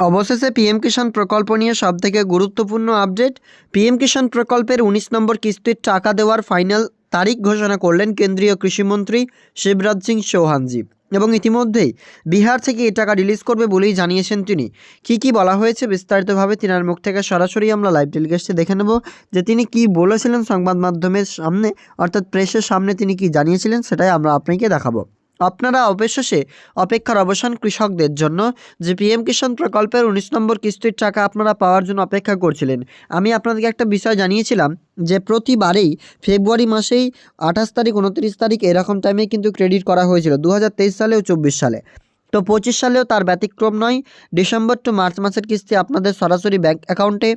অবশেষে পিএম কিষাণ প্রকল্প নিয়ে সবথেকে গুরুত্বপূর্ণ আপডেট, পিএম কিষাণ প্রকল্পের উনিশ নম্বর কিস্তির টাকা দেওয়ার ফাইনাল তারিখ ঘোষণা করলেন কেন্দ্রীয় কৃষিমন্ত্রী শিবরাজ সিং চৌহানজি। এবং ইতিমধ্যেই বিহার থেকে এই টাকা রিলিজ করবে বলেই জানিয়েছেন তিনি। কি কি বলা হয়েছে বিস্তারিতভাবে তিনার মুখ থেকে সরাসরি আমরা লাইভ টেলিকাস্টে দেখে নেব যে তিনি কি বলেছিলেন সংবাদ মাধ্যমের সামনে, অর্থাৎ প্রেসের সামনে তিনি কি জানিয়েছিলেন সেটাই আমরা আপনাকে দেখাবো। আপনারা অবশেষে অপেক্ষার অবসান কৃষকদের জন্য যে পিএম কিষাণ প্রকল্পের উনিশ নম্বর কিস্তির টাকা আপনারা পাওয়ার জন্য অপেক্ষা করছিলেন। আমি আপনাদেরকে একটা বিষয় জানিয়েছিলাম যে প্রতিবারেই ফেব্রুয়ারি মাসেই আঠাশ তারিখ, উনত্রিশ তারিখ এরকম টাইমে কিন্তু ক্রেডিট করা হয়েছিল দু হাজার তেইশ সালে ও চব্বিশ সালে। তো পঁচিশ সালেও তার ব্যতিক্রম নয়। ডিসেম্বর টু মার্চ মাসের কিস্তি আপনাদের সরাসরি ব্যাঙ্ক অ্যাকাউন্টে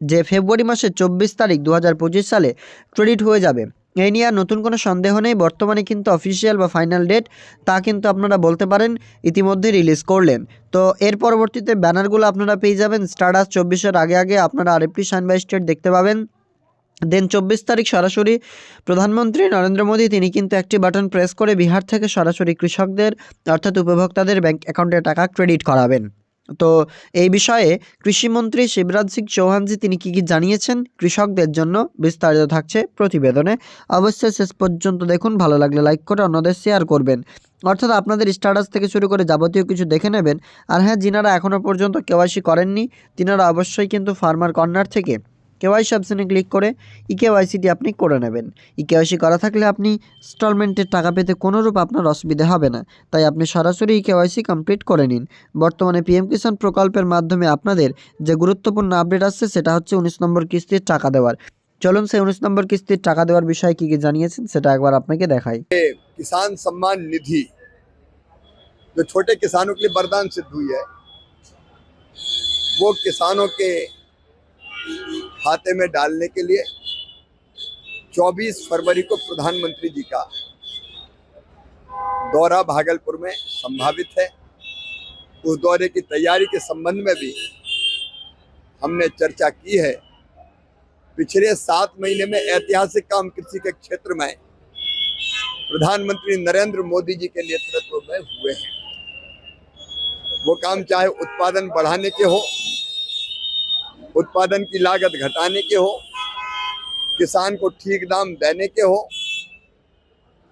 যে ফেব্রুয়ারি মাসের চব্বিশ তারিখ দু হাজার পঁচিশ সালে ক্রেডিট হয়ে যাবে। এই নিয়ে আর নতুন কোনো সন্দেহ নেই। বর্তমানে কিন্তু অফিসিয়াল বা ফাইনাল ডেট তা কিন্তু আপনারা বলতে পারেন, ইতিমধ্যে রিলিজ করলেন। তো এর পরবর্তীতে ব্যানারগুলো আপনারা পেয়ে যাবেন। স্টার্ডাস চব্বিশের আগে আগে আপনারা আরেকটি সাইন বাই স্টেট দেখতে পাবেন। দেন চব্বিশ তারিখ সরাসরি প্রধানমন্ত্রী নরেন্দ্র মোদী, তিনি কিন্তু একটি বাটন প্রেস করে বিহার থেকে সরাসরি কৃষকদের, অর্থাৎ উপভোক্তাদের ব্যাংক অ্যাকাউন্টে টাকা ক্রেডিট করাবেন। তো এই বিষয়ে কৃষিমন্ত্রী শিবরাজ সিং চৌহানজি তিনি কি কি জানিয়েছেন কৃষকদের জন্য বিস্তারিত থাকছে প্রতিবেদনে। অবশ্যই শেষ পর্যন্ত দেখুন, ভালো লাগলে লাইক করে অন্যদের শেয়ার করবেন। অর্থাৎ আপনাদের স্ট্যাটাস থেকে শুরু করে যাবতীয় কিছু দেখে নেবেন। আর হ্যাঁ যিনারা এখনও পর্যন্ত কেওয়াইসি করেননি, তিনারা অবশ্যই কিন্তু ফার্মার কর্নার থেকে কেওয়াইসি অপশানে ক্লিক করে ই কেওয়াইসিটি আপনি করে নেবেন ই কেওয়াইসি করা থাকলে আপনি ইনস্টলমেন্টের টাকা পেতে কোনোরূপ আপনার অসুবিধা হবে না তাই আপনি সরাসরি ই কেওয়াইসি কমপ্লিট করে নিন বর্তমানে পিএম কিষাণ প্রকল্পের মাধ্যমে আপনাদের যে গুরুত্বপূর্ণ আপডেট আসছে সেটা হচ্ছে উনিশ নম্বর কিস্তির টাকা দেওয়ার চলুন সেই উনিশ নম্বর কিস্তির টাকা দেওয়ার বিষয়ে কী কী জানিয়েছেন সেটা একবার আপনাকে দেখাই किसान सम्मान निधि जो छोटे किसानों के लिए वरदान सिद्ध हुई है वो किसानों के खाते में डालने के लिए 24 फरवरी को प्रधानमंत्री जी का दौरा भागलपुर में संभावित है। उस दौरे की तैयारी के संबंध में भी हमने चर्चा की है। पिछले सात महीने में ऐतिहासिक काम कृषि के क्षेत्र में प्रधानमंत्री नरेंद्र मोदी जी के नेतृत्व में हुए हैं। वो काम चाहे उत्पादन बढ़ाने के हो उत्पादन की लागत घटाने के हो, किसान को ठीक दाम देने के हो,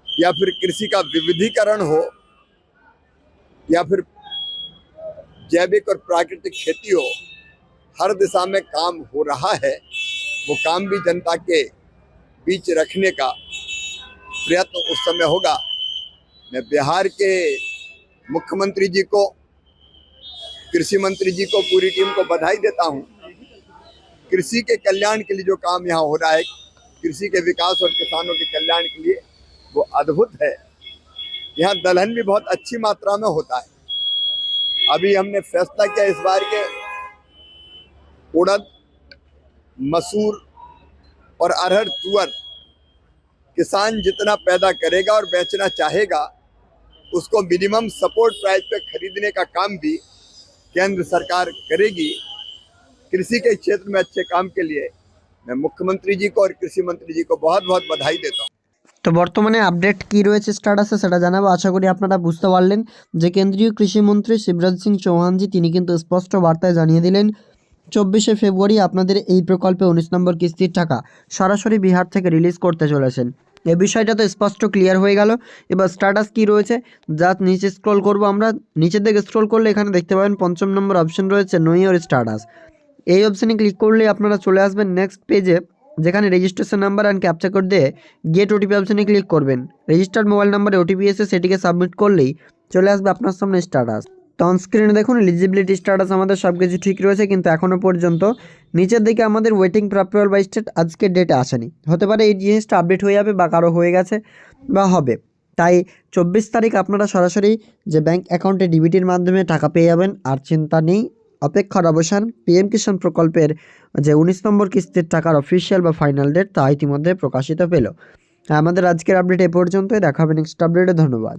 या फिर कृषि का विविधीकरण हो, या फिर जैविक और प्राकृतिक खेती हो, हर दिशा में काम हो रहा है, वो काम भी जनता के बीच रखने का प्रयत्न उस समय होगा। मैं बिहार के मुख्यमंत्री जी को, कृषि मंत्री जी को, पूरी टीम को बधाई देता हूँ। कृषि के कल्याण के लिए जो काम यहाँ हो रहा है, कृषि के विकास और किसानों के कल्याण के लिए वो अद्भुत है। यहाँ दलहन भी बहुत अच्छी मात्रा में होता है। अभी हमने फैसला किया इस बार के उड़द, मसूर और अरहर तुअर। किसान जितना पैदा करेगा और बेचना चाहेगा, उसको मिनिमम सपोर्ट प्राइस पे खरीदने का काम भी केंद्र सरकार करेगी। कृषि के क्षेत्र में अच्छे काम के लिए मैं मुख्यमंत्री जी को और कृषि मंत्री जी को बहुत बहुत बधाई देता हूँ তো বর্তমানে আপডেট কি রয়েছে স্ট্যাটাসে সেটা জানাবো আশা করি আপনারা বুঝতে পারলেন যে কেন্দ্রীয় কৃষিমন্ত্রী শিবরাজ সিং চৌহানজি তিনি কিন্তু স্পষ্ট বার্তায় জানিয়ে দিলেন চব্বিশে ফেব্রুয়ারি আপনাদের এই প্রকল্পে উনিশ নম্বর কিস্তির টাকা সরাসরি বিহার থেকে রিলিজ করতে চলেছেন এই বিষয়টা তো স্পষ্ট ক্লিয়ার হয়ে গেল এবার স্ট্যাটাস কি রয়েছে যা নিচে স্ক্রল করব আমরা নিচের দিকে স্ক্রল করলে এখানে দেখতে পাবেন পঞ্চম নম্বর অপশন রয়েছে নো ইয়োর স্ট্যাটাস এই অপশানে ক্লিক করলে আপনারা চলে আসবেন নেক্সট পেজে যেখানে registration number and captcha code দিয়ে গেট ওটিপি অপশানে ক্লিক করবেন। রেজিস্টার্ড মোবাইল নাম্বারে ওটিপি এসে সেটিকে সাবমিট করলেই চলে আসবে আপনার সামনে স্ট্যাটাস তো স্ক্রিনে দেখুন এলিজিবিলিটি স্ট্যাটাস আমাদের সব কিছু ঠিক রয়েছে, কিন্তু এখনও পর্যন্ত নিচের দিকে আমাদের ওয়েটিং প্রাপ্যল বাই স্টেট আজকের ডেটে আসেনি। হতে পারে এই জিনিসটা আপডেট হয়ে যাবে বা কারও হয়ে গেছে বা হবে। তাই চব্বিশ তারিখ আপনারা সরাসরি যে ব্যাংক অ্যাকাউন্টে ডিবিটির মাধ্যমে টাকা পেয়ে যাবেন, আর চিন্তা নেই অপেক্ষার অবসান পিএম কিষাণ প্রকল্পের যে উনিশ নম্বর কিস্তির টাকার অফিসিয়াল বা ফাইনাল ডেট তা ইতিমধ্যে প্রকাশিত পেল। আমাদের আজকের আপডেট এ পর্যন্তই। দেখাবে নেক্সট আপডেটে ধন্যবাদ।